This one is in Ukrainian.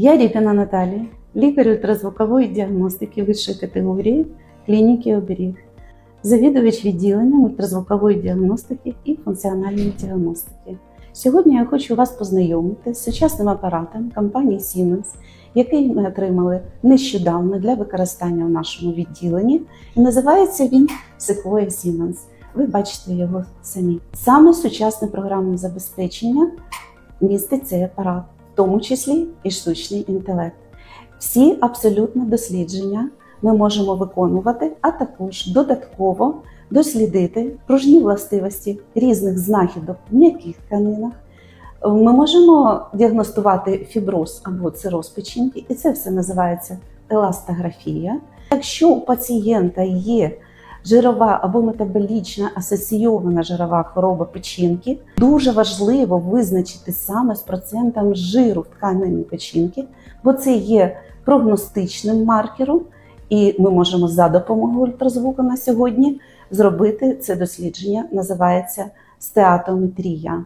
Я Ріпіна Наталія, лікар ультразвукової діагностики вищої категорії клініки Оберіг, завідувач відділенням ультразвукової діагностики і функціональної діагностики. Сьогодні я хочу вас познайомити з сучасним апаратом компанії Siemens, який ми отримали нещодавно для використання в нашому відділенні. І називається він Sequoia Siemens. Ви бачите його самі. Саме сучасне програмне забезпечення містить цей апарат, тому числі і штучний інтелект. Всі абсолютно дослідження ми можемо виконувати, а також додатково дослідити пружні властивості різних знахідок в м'яких тканинах. Ми можемо діагностувати фіброз або цироз печінки, і це все називається еластографія. Якщо у пацієнта є жирова або метаболічна асоційована жирова хвороба печінки, дуже важливо визначити саме з процентом жиру в тканині печінки, бо це є прогностичним маркером, і ми можемо за допомогою ультразвуку на сьогодні зробити це дослідження. Називається стеатометрія.